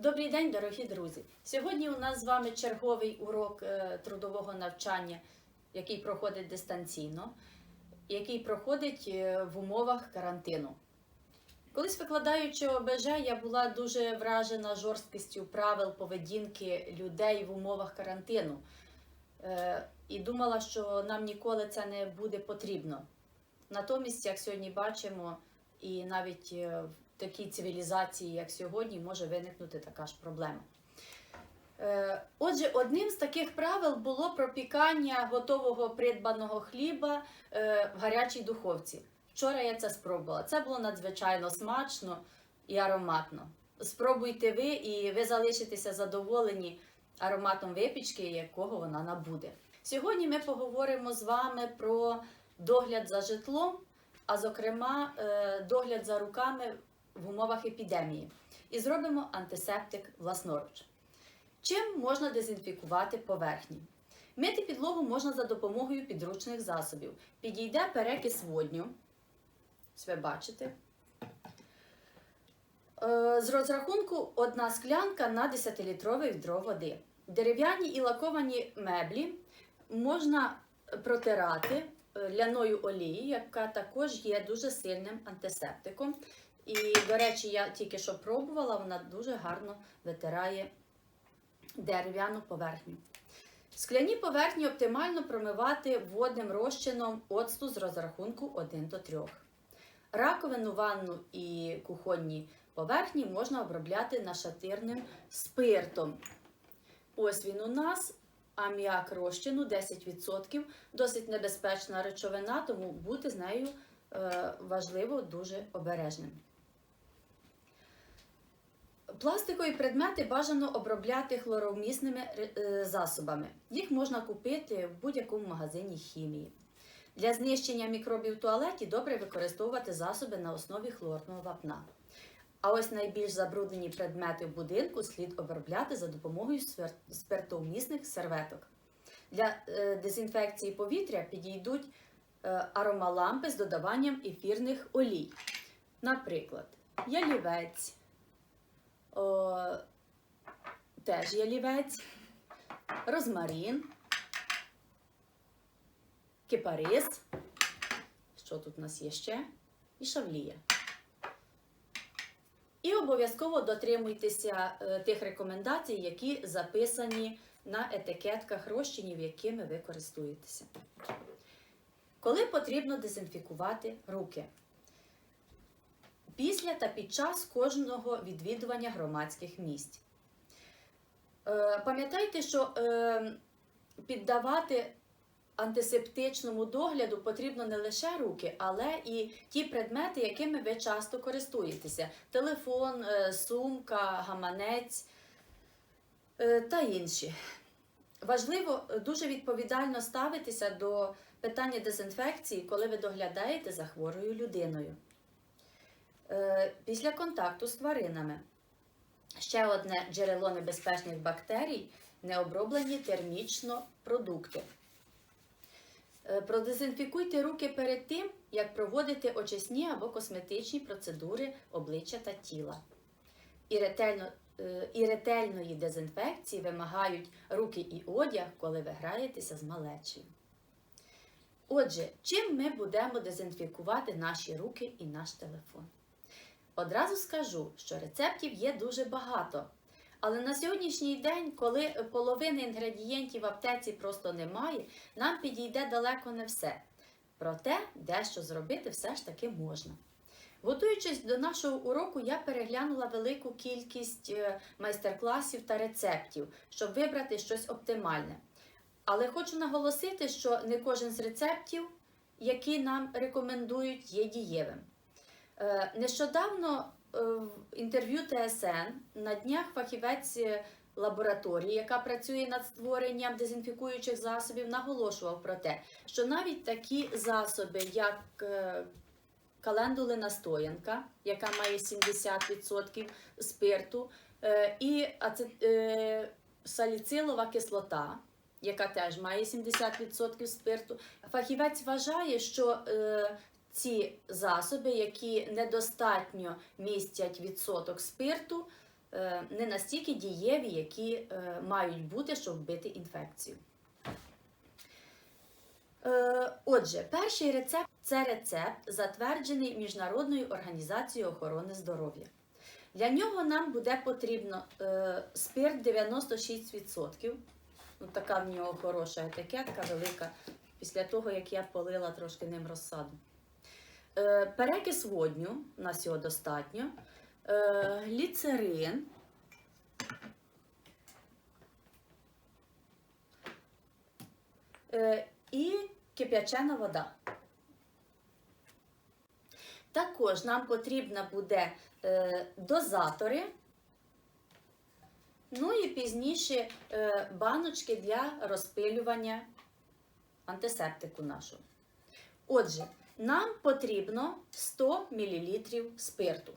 Добрий день, дорогі друзі! Сьогодні у нас з вами черговий урок е, трудового навчання, який проходить дистанційно, який проходить е, в умовах карантину. Колись викладаючи ОБЖ, я була дуже вражена жорсткістю правил поведінки людей в умовах карантину. Е, І думала, що нам ніколи це не буде потрібно. Натомість, як сьогодні бачимо, і навіть такій цивілізації, як сьогодні, може виникнути така ж проблема. Е, Отже, одним з таких правил було пропікання готового придбаного хліба е, в гарячій духовці. Вчора я це спробувала. Це було надзвичайно смачно і ароматно. Спробуйте ви, і ви залишитеся задоволені ароматом випічки, якого вона набуде. Сьогодні ми поговоримо з вами про догляд за житлом, а зокрема, е, догляд за руками в умовах епідемії. І зробимо антисептик власноруч. Чим можна дезінфікувати поверхні? Мити підлогу можна за допомогою підручних засобів. Підійде перекис водню. Ви бачите. Е, З розрахунку одна склянка на 10-літрове відро води. Дерев'яні і лаковані меблі можна протирати е, ляною олією, яка також є дуже сильним антисептиком. І, до речі, я тільки що пробувала, вона дуже гарно витирає дерев'яну поверхню. Скляні поверхні оптимально промивати водним розчином оцту з розрахунку 1 до 3. Раковину, ванну і кухонні поверхні можна обробляти нашатирним спиртом. Ось він у нас. Аміак розчину 10%. Досить небезпечна речовина, тому бути з нею е, важливо дуже обережним. Пластикові предмети бажано обробляти хлоровмісними е, засобами. Їх можна купити в будь-якому магазині хімії. Для знищення мікробів в туалеті добре використовувати засоби на основі хлорного вапна. А ось найбільш забруднені предмети в будинку слід обробляти за допомогою спиртовмісних серветок. Для е, дезінфекції повітря підійдуть е, аромалампи з додаванням ефірних олій. Наприклад, ялівець, о, теж ялівець, розмарин, кипарис. Що тут у нас є ще? І шавлія. І обов'язково дотримуйтеся е, тих рекомендацій, які записані на етикетках розчинів, якими ви користуєтеся. Коли потрібно дезінфікувати руки? Після та під час кожного відвідування громадських місць. Е, Пам'ятайте, що е, піддавати антисептичному догляду потрібно не лише руки, але і ті предмети, якими ви часто користуєтеся: телефон, е, сумка, гаманець та інші. Важливо дуже відповідально ставитися до питання дезінфекції, коли ви доглядаєте за хворою людиною. Е, Після контакту з тваринами. Ще одне джерело небезпечних бактерій необроблені термічно продукти. Е, Продезінфікуйте руки перед тим, як проводити очисні або косметичні процедури обличчя та тіла. І, ретельно, е, і ретельної дезінфекції вимагають руки і одяг, коли ви граєтеся з малечею. Отже, чим ми будемо дезінфікувати наші руки і наш телефон? Одразу скажу, що рецептів є дуже багато. Але на сьогоднішній день, коли половини інгредієнтів в аптеці просто немає, нам підійде далеко не все. Проте дещо зробити все ж таки можна. Готуючись до нашого уроку, я переглянула велику кількість е, майстер-класів та рецептів, щоб вибрати щось оптимальне. Але хочу наголосити, що не кожен з рецептів, які нам рекомендують, є дієвим. Е, Нещодавно е, в інтерв'ю ТСН на днях фахівець лабораторії, яка працює над створенням дезінфікуючих засобів, наголошував про те, що навіть такі засоби, як е, календулина стоянка, яка має 70% спирту, і саліцилова кислота, яка теж має 70% спирту. Фахівець вважає, що ці засоби, які недостатньо містять відсоток спирту, е, не настільки дієві, які е, мають бути, щоб вбити інфекцію. Е, Отже, перший рецепт це рецепт, затверджений Міжнародною організацією охорони здоров'я. Для нього нам буде потрібно спирт 96%. Ну, така в нього хороша етикетка, велика, після того, як я полила трошки ним розсаду. Е, перекис водню, у нас його достатньо. Е, гліцерин. Е, і кип'ячена вода. Також нам потрібно буде дозатори, ну і пізніше баночки для розпилювання антисептику нашого. Отже, нам потрібно 100 мл спирту.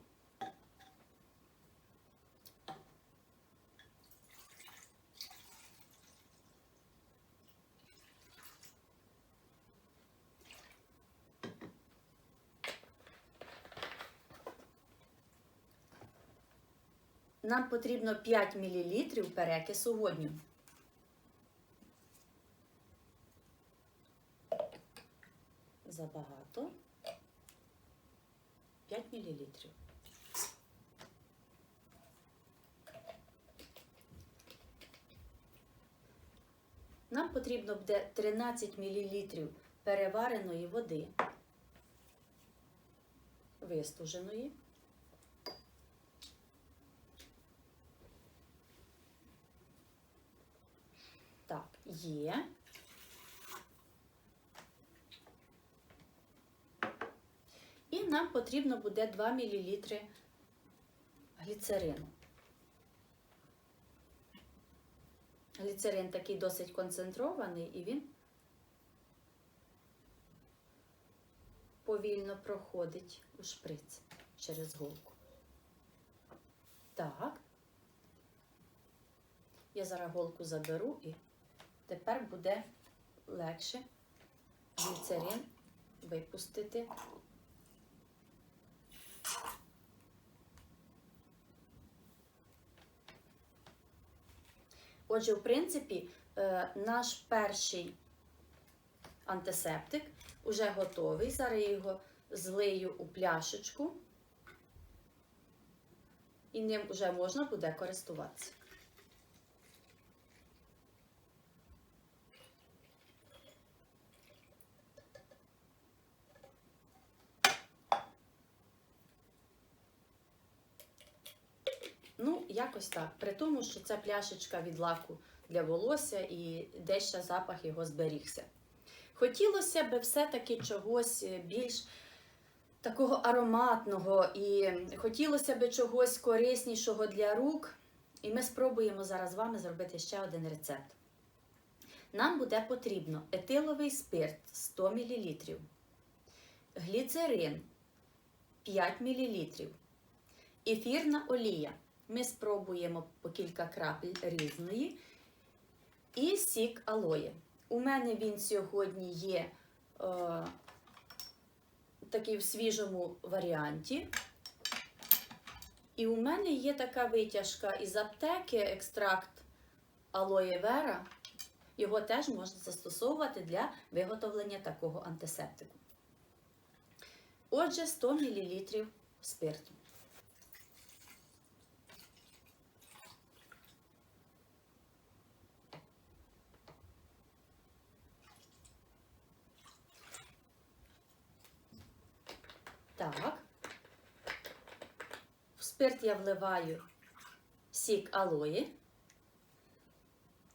Нам потрібно 5 мл перекису водню. Забагато. 5 мл. Нам потрібно буде 13 мл перевареної води, вистуженої. Так, є. І нам потрібно буде 2 мл гліцерину. Гліцерин такий досить концентрований і він повільно проходить у шприц через голку. Так. Я зараз голку заберу і тепер буде легше гліцерин випустити. Отже, в принципі, е, наш перший антисептик вже готовий. Зараз я його злию у пляшечку, і ним вже можна буде користуватися. Ну, якось так. При тому, що це пляшечка від лаку для волосся і десь ще запах його зберігся. Хотілося б все-таки чогось більш такого ароматного і хотілося б чогось кориснішого для рук. І ми спробуємо зараз з вами зробити ще один рецепт. Нам буде потрібно етиловий спирт 100 мл, гліцерин 5 мл, ефірна олія. Ми спробуємо по кілька крапель різної. І сік алоє. У мене він сьогодні є е, такий в свіжому варіанті. І у мене є така витяжка із аптеки, екстракт алоє вера. Його теж можна застосовувати для виготовлення такого антисептику. Отже, 100 мл спирту. Так. В спирт я вливаю сік алої.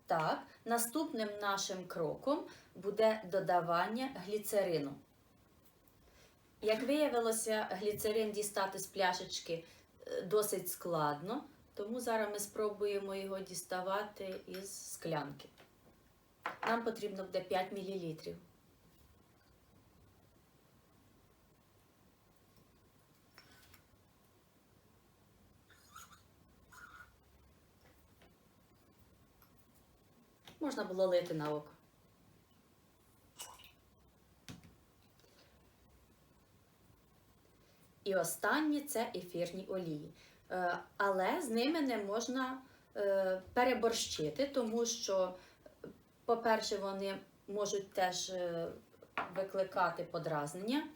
Так, наступним нашим кроком буде додавання гліцерину. Як виявилося, гліцерин дістати з пляшечки е, досить складно, тому зараз ми спробуємо його діставати із склянки. Нам потрібно буде 5 мл. Можна було лити на око. І останнє це ефірні олії. Е, Але з ними не можна е, переборщити, тому що, по-перше, вони можуть теж е, викликати подразнення.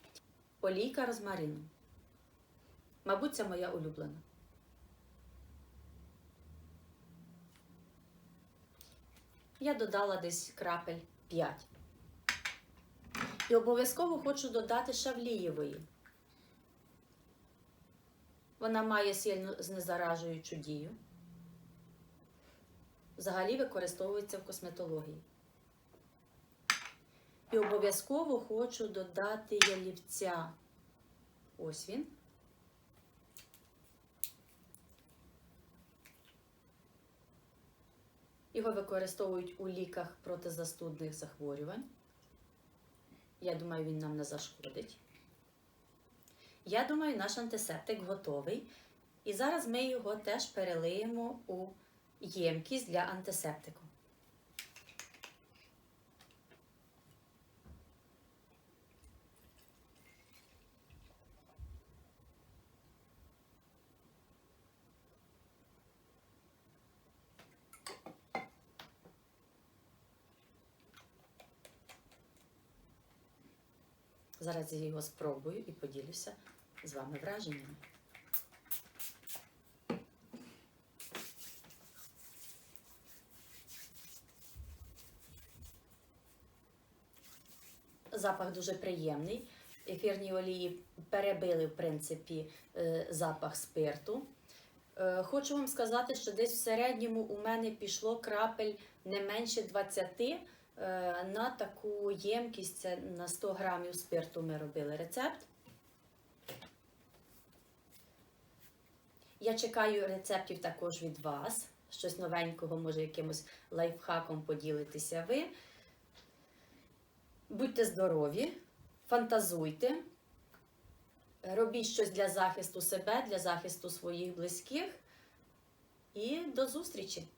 Олійка розмарину. Мабуть, це моя улюблена. Я додала десь крапель 5. І обов'язково хочу додати шавлієвої. Вона має сильно знезаражуючу дію. Взагалі використовується в косметології. І обов'язково хочу додати ялівця. Ось він. Його використовують у ліках протизастудних захворювань. Я думаю, він нам не зашкодить. Я думаю, наш антисептик готовий. І зараз ми його теж перелиємо у ємкість для антисептику. Зараз я його спробую і поділюся з вами враженнями. Запах дуже приємний. Ефірні олії перебили, в принципі, е, запах спирту. Е, Хочу вам сказати, що десь в середньому у мене пішло крапель не менше 20 е, на таку ємкість. Це на 100 грамів спирту ми робили рецепт. Я чекаю рецептів також від вас. Щось новенького, може, якимось лайфхаком поділитися ви. Будьте здорові, фантазуйте, робіть щось для захисту себе, для захисту своїх близьких. І до зустрічі!